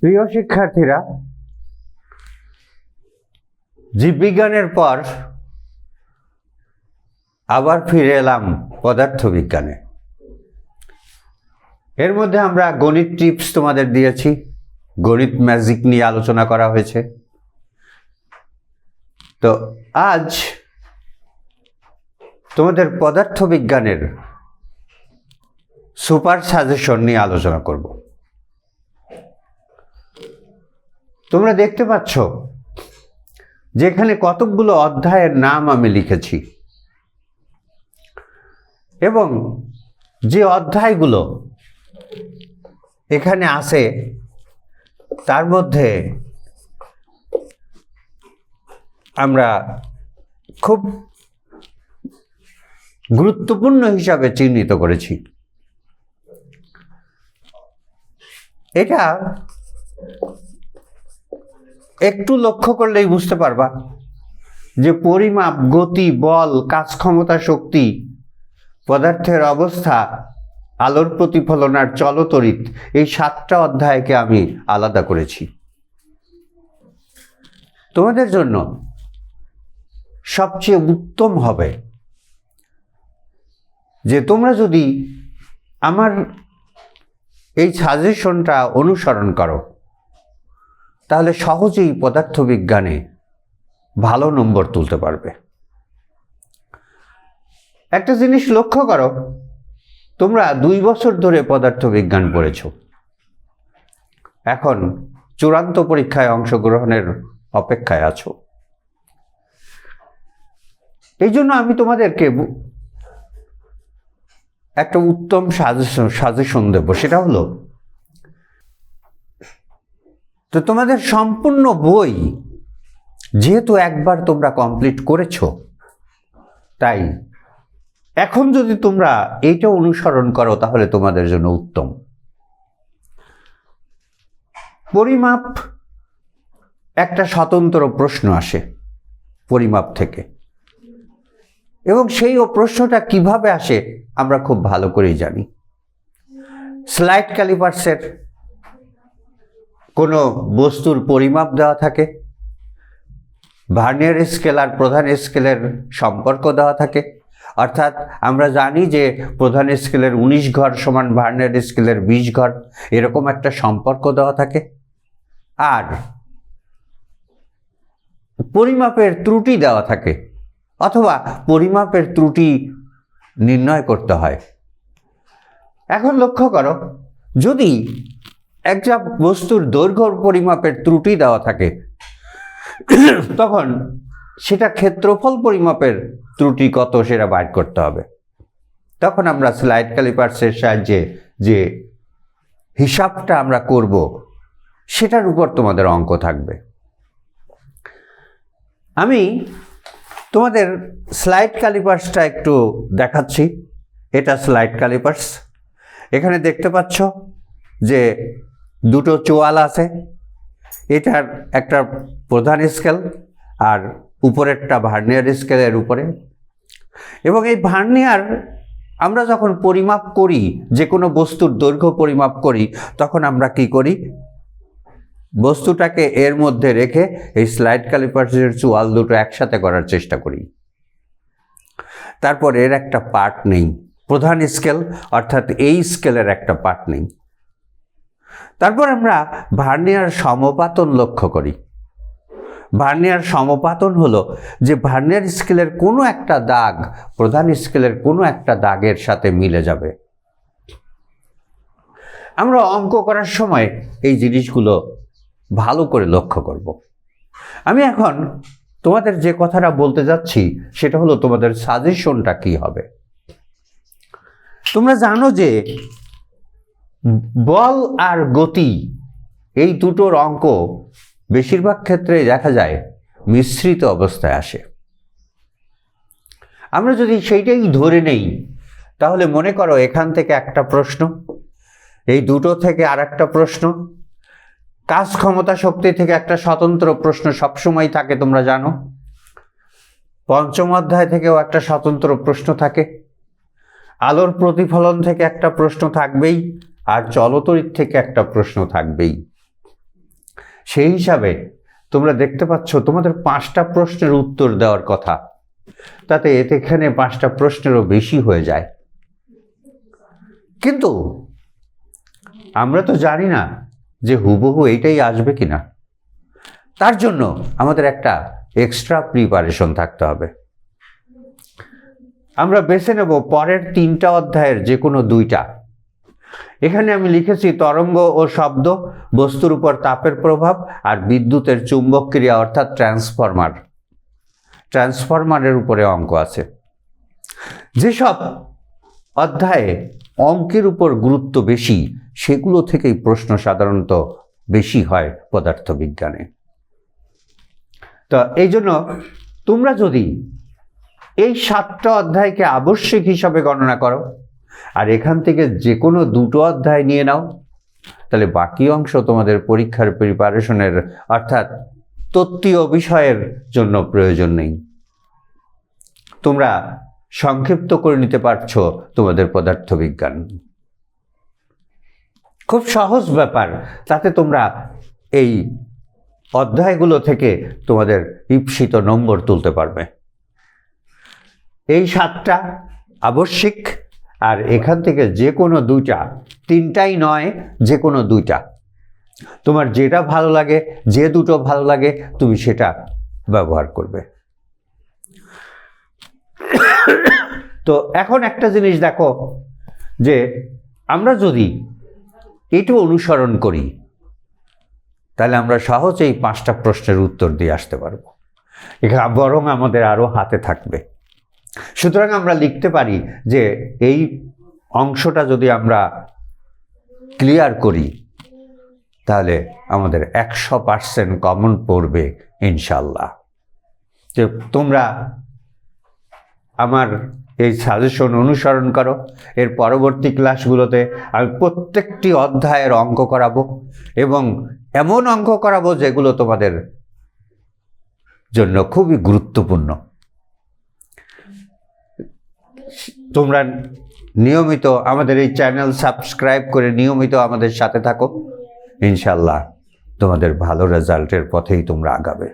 প্রিয় শিক্ষার্থীরা, জীববিজ্ঞানের পর আবার ফিরে এলাম পদার্থবিজ্ঞানে। এর মধ্যে আমরা গণিত টিপস তোমাদের দিয়েছি। গণিত ম্যাজিক নিয়ে আলোচনা করা হয়েছে। তো আজ তোমাদের পদার্থবিজ্ঞানের সুপার সাজেশন নিয়ে আলোচনা করব। তোমরা দেখতে পাচ্ছ, যেখানে কতকগুলো অধ্যায়ের নাম আমি লিখেছি। এবং যে অধ্যায়গুলো এখানে আছে, তার মধ্যে আমরা খুব গুরুত্বপূর্ণ হিসাবে চিহ্নিত করেছি। এটা একটু লক্ষ্য করলেই বুঝতে পারবা যে পরিমাপ, গতি, বল, কাজ ক্ষমতা, শক্তি, পদার্থের অবস্থা, আলোর প্রতিফলন আর চলতরিৎ এই সাতটা অধ্যায়কে আমি আলাদা করেছি। তোমাদের জন্য সবচেয়ে উত্তম হবে যে তোমরা যদি আমার এই সাজেশনটা অনুসরণ করো। তাহলে সহজেই পদার্থবিজ্ঞানে ভালো নম্বর তুলতে পারবে। একটা জিনিস লক্ষ্য করো, তোমরা দুই বছর ধরে পদার্থবিজ্ঞান পড়েছ। এখন চূড়ান্ত পরীক্ষায় অংশগ্রহণের অপেক্ষায় আছো। এই জন্য আমি তোমাদেরকে একটা উত্তম সাজেশন সাজেশন দেবো। সেটা হলো তো তোমাদের সম্পূর্ণ বই যেহেতু একবার তোমরা কমপ্লিট করেছ, তাই এখন যদি তোমরা এইটা অনুসরণ করো, তাহলে তোমাদের জন্য উত্তম। পরিমাপ, একটা স্বতন্ত্র প্রশ্ন আসে পরিমাপ থেকে। এবং সেই ও প্রশ্নটা কীভাবে আসে আমরা খুব ভালো করেই জানি। স্লাইড ক্যালিপার্সের কোনো বস্তুর পরিমাপ দেওয়া থাকে? ভার্নিয়ার স্কেল আর প্রধান স্কেলের সম্পর্ক দেওয়া থাকে? অর্থাৎ আমরা জানি যে প্রধান স্কেলের উনিশ ঘর সমান ভার্নিয়ার স্কেলের বিশ ঘর, এরকম একটা সম্পর্ক দেওয়া থাকে। আর পরিমাপের ত্রুটি দেওয়া থাকে, অথবা পরিমাপের ত্রুটি নির্ণয় করতে হয়। এখন লক্ষ্য করো, যদি একটা বস্তুর দৈর্ঘ্য পরিমাপের ত্রুটি দেওয়া থাকে। তখন সেটা ক্ষেত্রফল পরিমাপের ত্রুটি কত সেটা বাইর করতে হবে। তখন আমরা স্লাইড ক্যালিপার্সের সাহায্যে যে হিসাবটা আমরা করব, সেটার উপর তোমাদের অঙ্ক থাকবে। আমি তোমাদের স্লাইড ক্যালিপার্সটা একটু দেখাচ্ছি। এটা স্লাইড ক্যালিপার্স এখানে দেখতে পাচ্ছ যে দুটো চোয়াল আছে। এটার একটা প্রধান স্কেল আর উপরেরটা ভার্নিয়ার স্কেলের উপরে। এবং এই ভার্নিয়ার আমরা যখন পরিমাপ করি যে কোনো বস্তুর দৈর্ঘ্য পরিমাপ করি, তখন আমরা কি করি? বস্তুটাকে এর মধ্যে রেখে এই স্লাইড ক্যালিপার্সের চোয়াল দুটো একসাথে করার চেষ্টা করি। তারপর এর একটা পার্ট নেই। প্রধান স্কেল, অর্থাৎ এই স্কেলের একটা পার্ট নেই। তারপর আমরা ভার্নিয়ার সমপাতন লক্ষ্য করি। ভার্নিয়ার সমপাতন হলো যে ভার্নিয়ার স্কেলের কোনো একটা দাগ, প্রধান স্কেলের কোনো একটা দাগের সাথে মিলে যাবে। আমরা অঙ্ক করার সময় এই জিনিসগুলো ভালো করে লক্ষ্য করব। আমি এখন তোমাদের যে কথাটা বলতে যাচ্ছি, সেটা হলো তোমাদের সাজেশনটা কি হবে? তোমরা জানো যে বল আর গতি, এই দুটোর অঙ্ক বেশিরভাগ ক্ষেত্রে দেখা যায় মিশ্রিত অবস্থায় আসে। আমরা যদি সেইটাই ধরে নেই, তাহলে মনে করো এখান থেকে একটা প্রশ্ন, এই দুটো থেকে আর একটা প্রশ্ন, কাজ ক্ষমতা শক্তি থেকে একটা স্বতন্ত্র প্রশ্ন সবসময় থাকে, তোমরা জানো। পঞ্চম অধ্যায় থেকেও একটা স্বতন্ত্র প্রশ্ন থাকে, আলোর প্রতিফলন থেকে একটা প্রশ্ন থাকবেই। আর চলতরিৎ থেকে একটা প্রশ্ন থাকবেই। সেই হিসাবে তোমরা দেখতে পাচ্ছ তোমাদের পাঁচটা প্রশ্নের উত্তর দেওয়ার কথা। তাতে এতে এখানে পাঁচটা প্রশ্নেরও বেশি হয়ে যায়। কিন্তু আমরা তো জানি না যে হুবহু এইটাই আসবে কিনা। তার জন্য আমাদের একটা এক্সট্রা প্রিপারেশন থাকতে হবে। আমরা বেছে নেব পরের তিনটা অধ্যায়ের যে কোনো দুইটা। এখানে আমি লিখেছি তরঙ্গ ও শব্দ, বস্তুর উপর তাপের প্রভাব আর বিদ্যুতের চুম্বক ক্রিয়া অর্থাৎ ট্রান্সফরমার। ট্রান্সফরমারের উপরে অঙ্ক আছে। যেসব অধ্যায়ে অঙ্কের উপর গুরুত্ব বেশি, সেগুলো থেকেই প্রশ্ন সাধারণত বেশি হয় পদার্থবিজ্ঞানে। তো এই জন্য তোমরা যদি এই সাতটা অধ্যায়কে আবশ্যিক হিসাবে গণনা করো আর এখান থেকে যে কোনো দুটো অধ্যায় নিয়ে নাও। তাহলে বাকি অংশ তোমাদের পরীক্ষার প্রিপারেশনের, অর্থাৎ তত্ত্বীয় বিষয়ের জন্য প্রয়োজন নেই। তোমরা সংক্ষিপ্ত করে নিতে পারছ তোমাদের পদার্থবিজ্ঞান। খুব সহজ ব্যাপার, তাতে তোমরা এই অধ্যায়গুলো থেকে তোমাদের ঈপ্সিত নম্বর তুলতে পারবে। এই সাতটা আবশ্যিক। আর এখান থেকে যে কোনো দুইটা, তিনটাই নয়, যে কোনো দুইটা। তোমার যেটা ভালো লাগে, যে দুটো ভালো লাগে, তুমি সেটা ব্যবহার করবে। তো এখন একটা জিনিস দেখো, যে আমরা যদি এটু অনুসরণ করি, তাহলে আমরা সহজেই পাঁচটা প্রশ্নের উত্তর দিয়ে আসতে পারব। এখানে বরং আমাদের আরও হাতে থাকবে। সুতরাং আমরা লিখতে পারি যে এই অংশটা যদি আমরা ক্লিয়ার করি, তাহলে আমাদের একশো পার্সেন্ট কমন পড়বে ইনশাল্লাহ। যে তোমরা আমার এই সাজেশন অনুসরণ করো। এর পরবর্তী ক্লাসগুলোতে আমি প্রত্যেকটি অধ্যায়ের অঙ্ক করাবো এবং এমন অঙ্ক করাবো যেগুলো তোমাদের জন্য খুবই গুরুত্বপূর্ণ। তোমরা নিয়মিত আমাদের এই চ্যানেল সাবস্ক্রাইব করে নিয়মিত আমাদের সাথে থাকো। ইনশাল্লাহ তোমাদের ভালো রেজাল্টের পথেই তোমরা আগাবে।